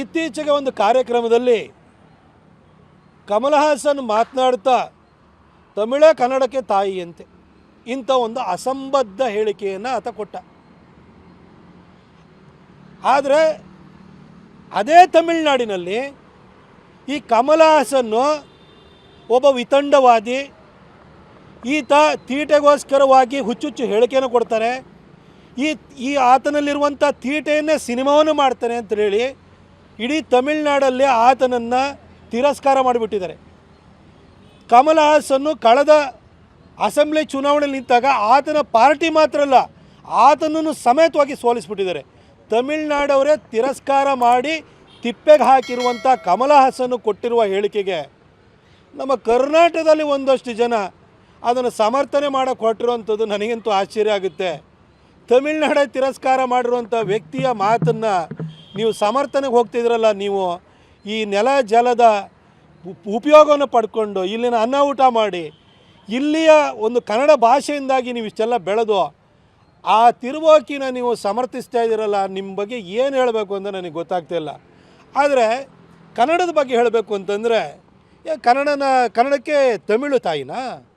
ಇತ್ತೀಚೆಗೆ ಒಂದು ಕಾರ್ಯಕ್ರಮದಲ್ಲಿ ಕಮಲ ಹಾಸನ್ ಮಾತನಾಡ್ತಾ, ತಮಿಳೇ ಕನ್ನಡಕ್ಕೆ ತಾಯಿಯಂತೆ. ಇಂಥ ಒಂದು ಅಸಂಬದ್ಧ ಹೇಳಿಕೆಯನ್ನು ಆತ ಕೊಟ್ಟ. ಆದರೆ ಅದೇ ತಮಿಳುನಾಡಿನಲ್ಲಿ ಈ ಕಮಲ ಹಾಸನ್ನು ಒಬ್ಬ ವಿತಂಡವಾದಿ, ಈತ ತೀಟೆಗೋಸ್ಕರವಾಗಿ ಹುಚ್ಚುಚ್ಚು ಹೇಳಿಕೆಯನ್ನು ಕೊಡ್ತಾರೆ. ಈ ಈ ಆತನಲ್ಲಿರುವಂಥ ತೀಟೆಯನ್ನೇ ಸಿನಿಮಾವನ್ನು ಮಾಡ್ತಾನೆ ಅಂತ ಹೇಳಿ ಇಡೀ ತಮಿಳ್ನಾಡಲ್ಲಿ ಆತನನ್ನು ತಿರಸ್ಕಾರ ಮಾಡಿಬಿಟ್ಟಿದ್ದಾರೆ. ಕಮಲ್ ಹಾಸನ್ನು ಕಳೆದ ಅಸೆಂಬ್ಲಿ ಚುನಾವಣೆಯಲ್ಲಿ ನಿಂತಾಗ ಆತನ ಪಾರ್ಟಿ ಮಾತ್ರ ಅಲ್ಲ, ಆತನನ್ನು ಸಮೇತವಾಗಿ ಸೋಲಿಸ್ಬಿಟ್ಟಿದ್ದಾರೆ. ತಮಿಳ್ನಾಡವರೇ ತಿರಸ್ಕಾರ ಮಾಡಿ ತಿಪ್ಪೆಗೆ ಹಾಕಿರುವಂಥ ಕಮಲ ಹಾಸನ್ನು ಕೊಟ್ಟಿರುವ ಹೇಳಿಕೆಗೆ ನಮ್ಮ ಕರ್ನಾಟಕದಲ್ಲಿ ಒಂದಷ್ಟು ಜನ ಅದನ್ನು ಸಮರ್ಥನೆ ಮಾಡೋಕ್ಕೆ ಹೊರಟಿರುವಂಥದ್ದು ನನಗಂತೂ ಆಶ್ಚರ್ಯ ಆಗುತ್ತೆ. ತಮಿಳ್ನಾಡೇ ತಿರಸ್ಕಾರ ಮಾಡಿರುವಂಥ ವ್ಯಕ್ತಿಯ ಮಾತನ್ನು ನೀವು ಸಮರ್ಥನೆಗೆ ಹೋಗ್ತಿದ್ರಲ್ಲ ನೀವು, ಈ ನೆಲ ಜಲದ ಉಪ್- ಉಪಯೋಗವನ್ನು ಪಡ್ಕೊಂಡು ಇಲ್ಲಿನ ಅನ್ನ ಊಟ ಮಾಡಿ, ಇಲ್ಲಿಯ ಒಂದು ಕನ್ನಡ ಭಾಷೆಯಿಂದಾಗಿ ನೀವು ಇಷ್ಟೆಲ್ಲ ಬೆಳೆದು, ಆ ತಿರುವೋಕಿನ ನೀವು ಸಮರ್ಥಿಸ್ತಾ ಇದ್ದೀರಲ್ಲ, ನಿಮ್ಮ ಬಗ್ಗೆ ಏನು ಹೇಳಬೇಕು ಅಂತ ನನಗೆ ಗೊತ್ತಾಗ್ತಾ ಇಲ್ಲ. ಆದರೆ ಕನ್ನಡದ ಬಗ್ಗೆ ಹೇಳಬೇಕು ಅಂತಂದರೆ ಕನ್ನಡನ, ಕನ್ನಡಕ್ಕೆ ತಮಿಳು ತಾಯಿನಾ?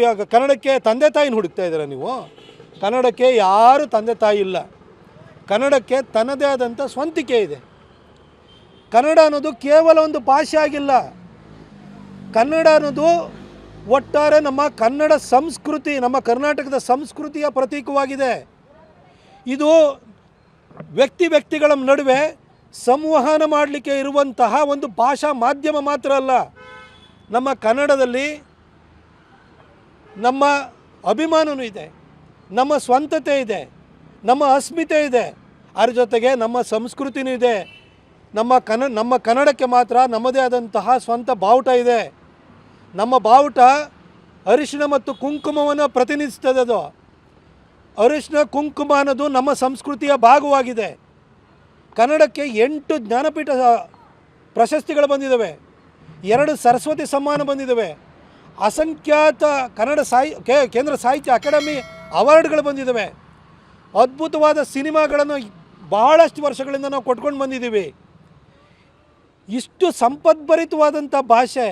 ಇವಾಗ ಕನ್ನಡಕ್ಕೆ ತಂದೆ ತಾಯಿನ ಹುಡುಕ್ತಾ ಇದ್ದೀರಾ ನೀವು? ಕನ್ನಡಕ್ಕೆ ಯಾರು ತಂದೆ ತಾಯಿ ಇಲ್ಲ. ಕನ್ನಡಕ್ಕೆ ತನ್ನದೇ ಆದಂಥ ಸ್ವಂತಿಕೆ ಇದೆ. ಕನ್ನಡ ಅನ್ನೋದು ಕೇವಲ ಒಂದು ಭಾಷೆ ಆಗಿಲ್ಲ. ಕನ್ನಡ ಅನ್ನೋದು ಒಟ್ಟಾರೆ ನಮ್ಮ ಕನ್ನಡ ಸಂಸ್ಕೃತಿ, ನಮ್ಮ ಕರ್ನಾಟಕದ ಸಂಸ್ಕೃತಿಯ ಪ್ರತೀಕವಾಗಿದೆ. ಇದು ವ್ಯಕ್ತಿ ವ್ಯಕ್ತಿಗಳ ನಡುವೆ ಸಂವಹನ ಮಾಡಲಿಕ್ಕೆ ಇರುವಂತಹ ಒಂದು ಭಾಷಾ ಮಾಧ್ಯಮ ಮಾತ್ರ ಅಲ್ಲ. ನಮ್ಮ ಕನ್ನಡದಲ್ಲಿ ನಮ್ಮ ಅಭಿಮಾನವೂ ಇದೆ, ನಮ್ಮ ಸ್ವಂತತೆ ಇದೆ. ನಮ್ಮ ಅಸ್ಮಿತೆ ಇದೆ. ಅದರ ಜೊತೆಗೆ ನಮ್ಮ ಸಂಸ್ಕೃತಿನೂ ಇದೆ. ನಮ್ಮ ಕನ, ನಮ್ಮ ಕನ್ನಡಕ್ಕೆ ಮಾತ್ರ ನಮ್ಮದೇ ಆದಂತಹ ಸ್ವಂತ ಬಾವುಟ ಇದೆ. ನಮ್ಮ ಬಾವುಟ ಅರಿಶಿಣ ಮತ್ತು ಕುಂಕುಮವನ್ನು ಪ್ರತಿನಿಧಿಸ್ತದೆ ಅದು ಅರಿಶಿಣ ಕುಂಕುಮ ಅನ್ನೋದು ನಮ್ಮ ಸಂಸ್ಕೃತಿಯ ಭಾಗವಾಗಿದೆ. ಕನ್ನಡಕ್ಕೆ ಎಂಟು ಜ್ಞಾನಪೀಠ ಪ್ರಶಸ್ತಿಗಳು ಬಂದಿದ್ದಾವೆ ಎರಡು ಸರಸ್ವತಿ ಸಮ್ಮಾನ ಬಂದಿದ್ದಾವೆ ಅಸಂಖ್ಯಾತ ಕನ್ನಡ ಸಾಹಿ ಕೇಂದ್ರ ಸಾಹಿತ್ಯ ಅಕಾಡೆಮಿ ಅವಾರ್ಡ್ಗಳು ಬಂದಿದ್ದಾವೆ ಅದ್ಭುತವಾದ ಸಿನಿಮಾಗಳನ್ನು ಬಹಳಷ್ಟು ವರ್ಷಗಳಿಂದ ನಾವು ಕೊಟ್ಕೊಂಡು ಬಂದಿದ್ದೀವಿ. ಇಷ್ಟು ಸಂಪದ್ಭರಿತವಾದಂಥ ಭಾಷೆ,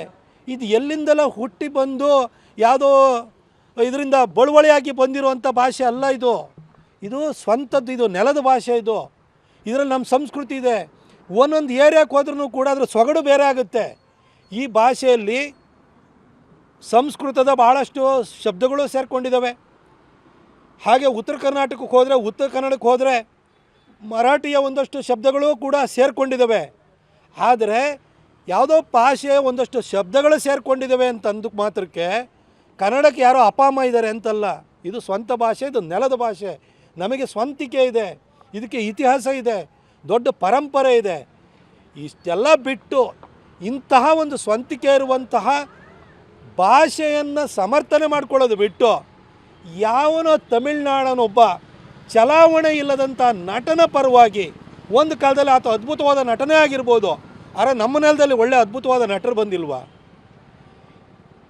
ಇದು ಎಲ್ಲಿಂದಲ ಹುಟ್ಟಿ ಬಂದು ಯಾವುದೋ ಇದರಿಂದ ಬಳುವಳಿಯಾಗಿ ಬಂದಿರುವಂಥ ಭಾಷೆ ಅಲ್ಲ ಇದು. ಇದು ಸ್ವಂತದ್ದು, ಇದು ನೆಲದ ಭಾಷೆ ಇದು. ಇದರಲ್ಲಿ ನಮ್ಮ ಸಂಸ್ಕೃತಿ ಇದೆ. ಒಂದೊಂದು ಏರಿಯಾಕ್ಕೆ ಹೋದ್ರೂ ಕೂಡ ಅದರ ಸೊಗಡು ಬೇರೆ ಆಗುತ್ತೆ. ಈ ಭಾಷೆಯಲ್ಲಿ ಸಂಸ್ಕೃತದ ಭಾಳಷ್ಟು ಶಬ್ದಗಳು ಸೇರಿಕೊಂಡಿದ್ದಾವೆ. ಹಾಗೆ ಉತ್ತರ ಕರ್ನಾಟಕಕ್ಕೆ ಹೋದರೆ, ಉತ್ತರ ಕನ್ನಡಕ್ಕೆ ಹೋದರೆ ಮರಾಠಿಯ ಒಂದಷ್ಟು ಶಬ್ದಗಳು ಕೂಡ ಸೇರಿಕೊಂಡಿದ್ದಾವೆ. ಆದರೆ ಯಾವುದೋ ಭಾಷೆಯ ಒಂದಷ್ಟು ಶಬ್ದಗಳು ಸೇರಿಕೊಂಡಿದ್ದಾವೆ ಅಂತಂದು ಮಾತ್ರಕ್ಕೆ ಕನ್ನಡಕ್ಕೆ ಯಾರೋ ಅಪಾಮ ಇದ್ದಾರೆ ಅಂತಲ್ಲ. ಇದು ಸ್ವಂತ ಭಾಷೆ, ಇದು ನೆಲದ ಭಾಷೆ. ನಮಗೆ ಸ್ವಂತಿಕೆ ಇದೆ. ಇದಕ್ಕೆ ಇತಿಹಾಸ ಇದೆ. ದೊಡ್ಡ ಪರಂಪರೆ ಇದೆ. ಇಷ್ಟೆಲ್ಲ ಬಿಟ್ಟು ಇಂತಹ ಒಂದು ಸ್ವಂತಿಕೆ ಇರುವಂತಹ ಭಾಷೆಯನ್ನು ಸಮರ್ಥನೆ ಮಾಡ್ಕೊಳ್ಳೋದು ಬಿಟ್ಟು ಯಾವನೋ ತಮಿಳ್ನಾಡನೊಬ್ಬ ಚಲಾವಣೆ ಇಲ್ಲದಂಥ ನಟನ ಪರವಾಗಿ ಒಂದು ಕಾಲದಲ್ಲಿ ಆತ ಅದ್ಭುತವಾದ ನಟನೇ ಆಗಿರ್ಬೋದು. ಆದರೆ ನಮ್ಮ ನೆಲದಲ್ಲಿ ಒಳ್ಳೆ ಅದ್ಭುತವಾದ ನಟರು ಬಂದಿಲ್ವಾ?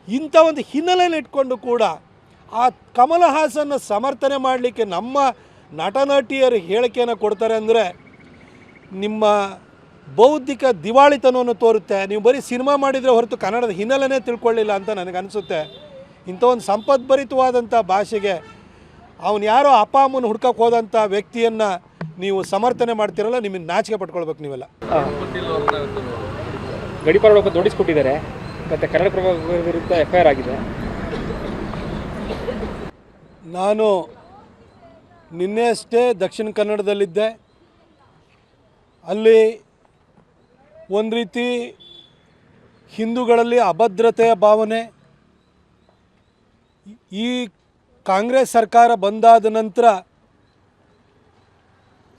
ಇಂಥ ಒಂದು ಹಿನ್ನೆಲೆಯನ್ನು ಇಟ್ಕೊಂಡು ಕೂಡ ಆ ಕಮಲ ಹಾಸನ್ನು ಸಮರ್ಥನೆ ಮಾಡಲಿಕ್ಕೆ ನಮ್ಮ ನಟ ನಟಿಯರು ಹೇಳಿಕೆಯನ್ನು ಕೊಡ್ತಾರೆ ಅಂದರೆ ನಿಮ್ಮ ಬೌದ್ಧಿಕ ದಿವಾಳಿತನವನ್ನು ತೋರುತ್ತೆ. ನೀವು ಬರೀ ಸಿನಿಮಾ ಮಾಡಿದರೆ ಹೊರತು ಕನ್ನಡದ ಹಿನ್ನೆಲೆನೇ ತಿಳ್ಕೊಳ್ಳಿಲ್ಲ ಅಂತ ನನಗನ್ಸುತ್ತೆ. ಇಂಥ ಒಂದು ಸಂಪದ್ಭರಿತವಾದಂಥ ಭಾಷೆಗೆ ಅವನು ಯಾರೋ ಅಪ್ಪ ಅಮ್ಮನ ಹುಡ್ಕಕ್ಕೆ ಹೋದಂಥ ವ್ಯಕ್ತಿಯನ್ನು ನೀವು ಸಮರ್ಥನೆ ಮಾಡ್ತಿರಲ್ಲ ನಿಮಗೆ ನಾಚಿಕೆ ಪಟ್ಕೊಳ್ಬೇಕು ನೀವೆಲ್ಲ. ಗಡಿಪಾರ ಒಬ್ಬ ಜೋಡಿಸ್ಕೊಟ್ಟಿದ್ದಾರೆ ಮತ್ತು ಕನ್ನಡ ಪ್ರಭ ವಿರುದ್ಧ ಎಫ್ ಐ ಆರ್ ಆಗಿದೆ. ನಾನು ನಿನ್ನೆ ಅಷ್ಟೇ ದಕ್ಷಿಣ ಕನ್ನಡದಲ್ಲಿದ್ದೆ. ಅಲ್ಲಿ ಒಂದು ರೀತಿ ಹಿಂದೂಗಳಲ್ಲಿ ಅಭದ್ರತೆಯ ಭಾವನೆ ಈ ಕಾಂಗ್ರೆಸ್ ಸರ್ಕಾರ ಬಂದಾದ ನಂತರ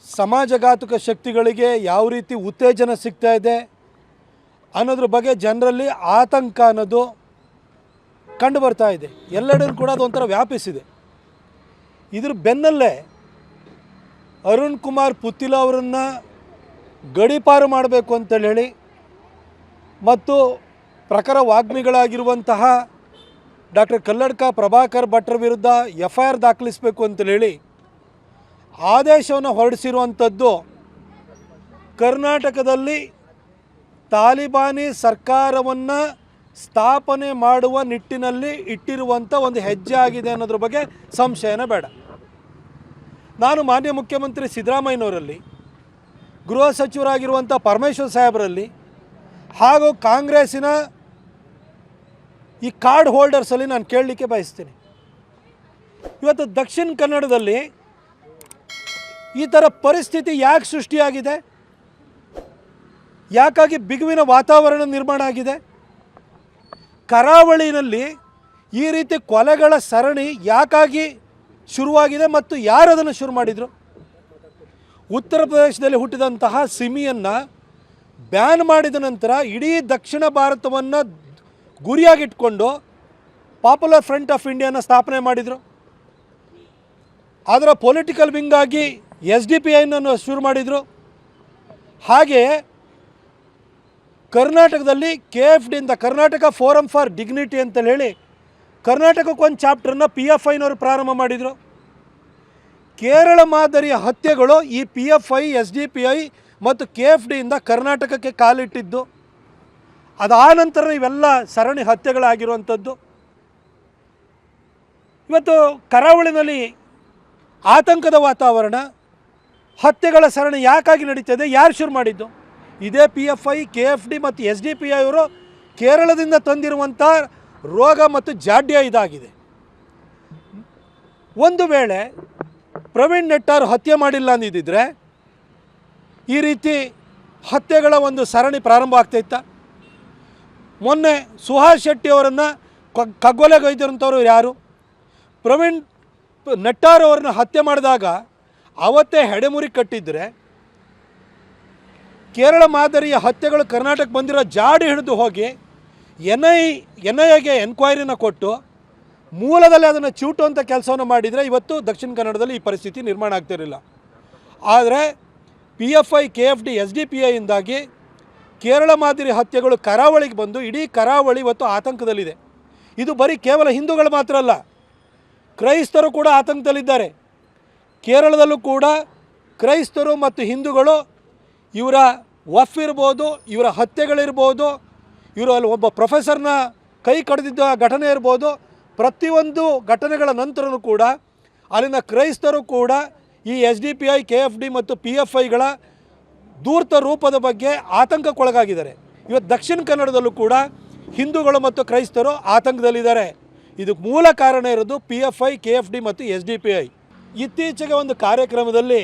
ಸಮಾಜಘಾತುಕ ಶಕ್ತಿಗಳಿಗೆ ಯಾವ ರೀತಿ ಉತ್ತೇಜನ ಸಿಗ್ತಾ ಇದೆ ಅನ್ನೋದ್ರ ಬಗ್ಗೆ ಜನರಲ್ಲಿ ಆತಂಕ ಅನ್ನೋದು ಕಂಡು ಬರ್ತಾ ಇದೆ. ಎಲ್ಲೆಡೂ ಕೂಡ ಅದೊಂಥರ ವ್ಯಾಪಿಸಿದೆ. ಇದ್ರ ಬೆನ್ನಲ್ಲೇ ಅರುಣ್ ಕುಮಾರ್ ಪುತ್ತಿಲ ಅವರನ್ನು ಗಡೀಪಾರು ಮಾಡಬೇಕು ಅಂತೇಳಿ ಹೇಳಿ ಮತ್ತು ಪ್ರಖರ ವಾಗ್ಮಿಗಳಾಗಿರುವಂತಹ ಡಾಕ್ಟರ್ ಕಲ್ಲಡ್ಕ ಪ್ರಭಾಕರ್ ಭಟ್ರ ವಿರುದ್ಧ ಎಫ್ ಐ ಆರ್ ದಾಖಲಿಸಬೇಕು ಅಂತೇಳಿ ಆದೇಶವನ್ನು ಹೊರಡಿಸಿರುವಂಥದ್ದು ಕರ್ನಾಟಕದಲ್ಲಿ ತಾಲಿಬಾನಿ ಸರ್ಕಾರವನ್ನು ಸ್ಥಾಪನೆ ಮಾಡುವ ನಿಟ್ಟಿನಲ್ಲಿ ಇಟ್ಟಿರುವಂಥ ಒಂದು ಹೆಜ್ಜೆ ಆಗಿದೆ ಅನ್ನೋದ್ರ ಬಗ್ಗೆ ಸಂಶಯನೇ ಬೇಡ. ನಾನು ಮಾನ್ಯ ಮುಖ್ಯಮಂತ್ರಿ ಸಿದ್ದರಾಮಯ್ಯನವರಲ್ಲಿ, ಗೃಹ ಸಚಿವರಾಗಿರುವಂಥ ಪರಮೇಶ್ವರ್ ಸಾಹೇಬರಲ್ಲಿ ಹಾಗೂ ಕಾಂಗ್ರೆಸ್ಸಿನ ಈ ಕಾರ್ಡ್ ಹೋಲ್ಡರ್ಸಲ್ಲಿ ನಾನು ಕೇಳಲಿಕ್ಕೆ ಬಯಸ್ತೀನಿ. ಇವತ್ತು ದಕ್ಷಿಣ ಕನ್ನಡದಲ್ಲಿ ಈ ಥರ ಪರಿಸ್ಥಿತಿ ಯಾಕೆ ಸೃಷ್ಟಿಯಾಗಿದೆ? ಯಾಕಾಗಿ ಬಿಗುವಿನ ವಾತಾವರಣ ನಿರ್ಮಾಣ ಆಗಿದೆ? ಕರಾವಳಿನಲ್ಲಿ ಈ ರೀತಿ ಕೊಲೆಗಳ ಸರಣಿ ಯಾಕಾಗಿ ಶುರುವಾಗಿದೆ ಮತ್ತು ಯಾರು ಅದನ್ನು ಶುರು ಮಾಡಿದರು? ಉತ್ತರ ಪ್ರದೇಶದಲ್ಲಿ ಹುಟ್ಟಿದಂತಹ ಸಿಮಿಯನ್ನು ಬ್ಯಾನ್ ಮಾಡಿದ ನಂತರ ಇಡೀ ದಕ್ಷಿಣ ಭಾರತವನ್ನು ಗುರಿಯಾಗಿಟ್ಕೊಂಡು ಪಾಪ್ಯುಲರ್ ಫ್ರಂಟ್ ಆಫ್ ಇಂಡಿಯಾನ ಸ್ಥಾಪನೆ ಮಾಡಿದರು. ಅದರ ಪೊಲಿಟಿಕಲ್ ವಿಂಗ್ ಆಗಿ ಎಸ್ ಡಿ ಪಿ ಐನನ್ನು ಶುರು ಮಾಡಿದರು. ಹಾಗೆಯೇ ಕರ್ನಾಟಕದಲ್ಲಿ ಕೆ ಎಫ್ ಡಿಯಿಂದ ಕರ್ನಾಟಕ ಫೋರಮ್ ಫಾರ್ ಡಿಗ್ನಿಟಿ ಅಂತ ಹೇಳಿ ಕರ್ನಾಟಕಕ್ಕೊಂದು ಚಾಪ್ಟರ್ನ ಪಿ ಎಫ್ ಐನವರು ಪ್ರಾರಂಭ ಮಾಡಿದರು. ಕೇರಳ ಮಾದರಿಯ ಹತ್ಯೆಗಳು ಈ P F I S D P I ಮತ್ತು ಕೆ ಎಫ್ ಡಿಯಿಂದ ಕರ್ನಾಟಕಕ್ಕೆ ಕಾಲಿಟ್ಟಿದ್ದು. ಅದಾನಂತರ ಇವೆಲ್ಲ ಸರಣಿ ಹತ್ಯೆಗಳಾಗಿರುವಂಥದ್ದು. ಇವತ್ತು ಕರಾವಳಿನಲ್ಲಿ ಆತಂಕದ ವಾತಾವರಣ, ಹತ್ಯೆಗಳ ಸರಣಿ ಯಾಕಾಗಿ ನಡೀತದೆ, ಯಾರು ಶುರು ಮಾಡಿದ್ದು? ಇದೇ P F I K F D ಮತ್ತು ಎಸ್ ಡಿ ಪಿ ಐ ಅವರು ಕೇರಳದಿಂದ ತಂದಿರುವಂಥ ರೋಗ ಮತ್ತು ಜಾಡ್ಯ ಇದಾಗಿದೆ. ಒಂದು ವೇಳೆ ಪ್ರವೀಣ್ ನೆಟ್ಟಾರು ಹತ್ಯೆ ಮಾಡಿಲ್ಲ ಅಂದಿದ್ದರೆ ಈ ರೀತಿ ಹತ್ಯೆಗಳ ಒಂದು ಸರಣಿ ಪ್ರಾರಂಭ ಆಗ್ತಾಯಿತ್ತ ಮೊನ್ನೆ ಸುಹಾಸ್ ಶೆಟ್ಟಿ ಅವರನ್ನು ಕಗ್ಗೊಲೆಗೈದಿರುವಂಥವ್ರು ಯಾರು? ಪ್ರವೀಣ್ ನೆಟ್ಟಾರ್ ಅವರನ್ನು ಹತ್ಯೆ ಮಾಡಿದಾಗ ಅವತ್ತೇ ಹೆಡೆಮುರಿ ಕಟ್ಟಿದ್ರೆ ಕೇರಳ ಮಾದರಿಯ ಹತ್ಯೆಗಳು ಕರ್ನಾಟಕ ಬಂದಿರೋ ಜಾಡಿ ಹಿಡಿದು ಹೋಗಿ ಎನ್ ಐ ಎನ್ ಐ ಎಗೆ ಎನ್ಕ್ವೈರಿನ ಕೊಟ್ಟು ಮೂಲದಲ್ಲಿ ಅದನ್ನು ಅಂತ ಕೆಲಸವನ್ನು ಮಾಡಿದರೆ ಇವತ್ತು ದಕ್ಷಿಣ ಕನ್ನಡದಲ್ಲಿ ಈ ಪರಿಸ್ಥಿತಿ ನಿರ್ಮಾಣ ಆಗ್ತಿರಲಿಲ್ಲ. ಆದರೆ P F I K F D S D P ಐಯಿಂದಾಗಿ Kerala ಮಾದರಿ ಹತ್ಯೆಗಳು ಕರಾವಳಿಗೆ ಬಂದು ಇಡೀ ಕರಾವಳಿ ಇವತ್ತು ಆತಂಕದಲ್ಲಿದೆ. ಇದು ಬರೀ ಕೇವಲ ಹಿಂದೂಗಳು ಮಾತ್ರ ಅಲ್ಲ, ಕ್ರೈಸ್ತರು ಕೂಡ ಆತಂಕದಲ್ಲಿದ್ದಾರೆ. ಕೇರಳದಲ್ಲೂ ಕೂಡ ಕ್ರೈಸ್ತರು ಮತ್ತು ಹಿಂದೂಗಳು ಇವರ ವಫ್ ಇರ್ಬೋದು, ಇವರ ಹತ್ಯೆಗಳಿರ್ಬೋದು, ಇವರು ಅಲ್ಲಿ ಒಬ್ಬ ಪ್ರೊಫೆಸರ್ನ ಕೈ ಕಡಿದಿದ್ದ ಘಟನೆ ಇರ್ಬೋದು, ಪ್ರತಿಯೊಂದು ಘಟನೆಗಳ ನಂತರನೂ ಕೂಡ ಅಲ್ಲಿನ ಕ್ರೈಸ್ತರು ಕೂಡ ಈ S D P I, K F D ಮತ್ತು ಪಿ ಎಫ್ ಐಗಳ ಧೂರ್ತ ರೂಪದ ಬಗ್ಗೆ ಆತಂಕಕ್ಕೊಳಗಾಗಿದ್ದಾರೆ. ಇವತ್ತು ದಕ್ಷಿಣ ಕನ್ನಡದಲ್ಲೂ ಕೂಡ ಹಿಂದೂಗಳು ಮತ್ತು ಕ್ರೈಸ್ತರು ಆತಂಕದಲ್ಲಿದ್ದಾರೆ. ಇದಕ್ಕೆ ಮೂಲ ಕಾರಣ ಇರೋದು P F I K F D ಮತ್ತು ಎಸ್ ಡಿ ಪಿ ಐ ಇತ್ತೀಚೆಗೆ ಒಂದು ಕಾರ್ಯಕ್ರಮದಲ್ಲಿ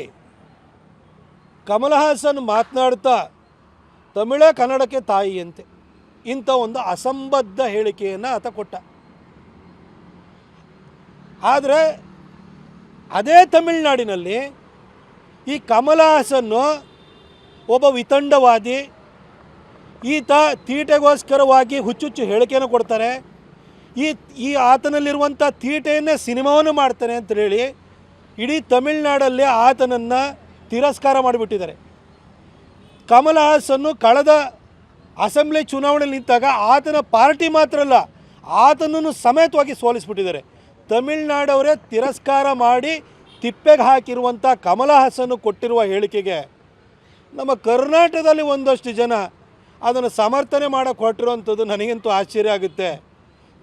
ಕಮಲ್ ಹಾಸನ್ ಮಾತನಾಡ್ತಾ, ತಮಿಳೇ ಕನ್ನಡಕ್ಕೆ ತಾಯಿಯಂತೆ. ಇಂಥ ಒಂದು ಅಸಂಬದ್ಧ ಹೇಳಿಕೆಯನ್ನು ಆತ ಕೊಟ್ಟ. ಆದರೆ ಅದೇ ತಮಿಳುನಾಡಿನಲ್ಲಿ ಈ ಕಮಲ್ ಹಾಸನ್ನು ಒಬ್ಬ ವಿತಂಡವಾದಿ, ಈತ ತೀಟೆಗೋಸ್ಕರವಾಗಿ ಹುಚ್ಚುಚ್ಚು ಹೇಳಿಕೆಯನ್ನು ಕೊಡ್ತಾರೆ. ಈ ಈ ಆತನಲ್ಲಿರುವಂಥ ತೀಟೆಯನ್ನೇ ಸಿನಿಮಾವನ್ನು ಮಾಡ್ತಾನೆ ಅಂತ ಹೇಳಿ ಇಡೀ ತಮಿಳ್ನಾಡಲ್ಲಿ ಆತನನ್ನು ತಿರಸ್ಕಾರ ಮಾಡಿಬಿಟ್ಟಿದ್ದಾರೆ. ಕಮಲ್ ಹಾಸನ್ನು ಕಳೆದ ಅಸೆಂಬ್ಲಿ ಚುನಾವಣೆಯಲ್ಲಿ ನಿಂತಾಗ ಆತನ ಪಾರ್ಟಿ ಮಾತ್ರ ಅಲ್ಲ, ಆತನನ್ನು ಸಮೇತವಾಗಿ ಸೋಲಿಸ್ಬಿಟ್ಟಿದ್ದಾರೆ. ತಮಿಳ್ನಾಡವರೇ ತಿರಸ್ಕಾರ ಮಾಡಿ ತಿಪ್ಪೆಗೆ ಹಾಕಿರುವಂಥ ಕಮಲ ಹಾಸನ್ನು ಕೊಟ್ಟಿರುವ ಹೇಳಿಕೆಗೆ ನಮ್ಮ ಕರ್ನಾಟಕದಲ್ಲಿ ಒಂದಷ್ಟು ಜನ ಅದನ್ನು ಸಮರ್ಥನೆ ಮಾಡೋಕ್ಕೆ ಹೊಟ್ಟಿರುವಂಥದ್ದು ನನಗಂತೂ ಆಶ್ಚರ್ಯ ಆಗುತ್ತೆ.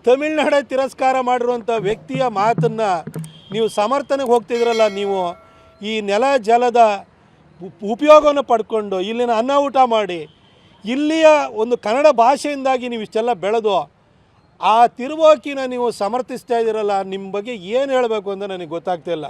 ತಮಿಳ್ನಾಡ ತಿರಸ್ಕಾರ ಮಾಡಿರುವಂಥ ವ್ಯಕ್ತಿಯ ಮಾತನ್ನು ನೀವು ಸಮರ್ಥನೆಗೆ ಹೋಗ್ತಿದ್ರಲ್ಲ ನೀವು, ಈ ನೆಲ ಜಲದ ಉಪ್- ಉಪಯೋಗವನ್ನು ಪಡ್ಕೊಂಡು ಇಲ್ಲಿನ ಅನ್ನ ಊಟ ಮಾಡಿ, ಇಲ್ಲಿಯ ಒಂದು ಕನ್ನಡ ಭಾಷೆಯಿಂದಾಗಿ ನೀವು ಇಷ್ಟೆಲ್ಲ ಬೆಳೆದು, ಆ ತಿರುವಾಕಿನ ನೀವು ಸಮರ್ಥಿಸ್ತಾ ಇದ್ದೀರಲ್ಲ, ನಿಮ್ಮ ಬಗ್ಗೆ ಏನು ಹೇಳಬೇಕು ಅಂತ ನನಗೆ ಗೊತ್ತಾಗ್ತಿಲ್ಲ.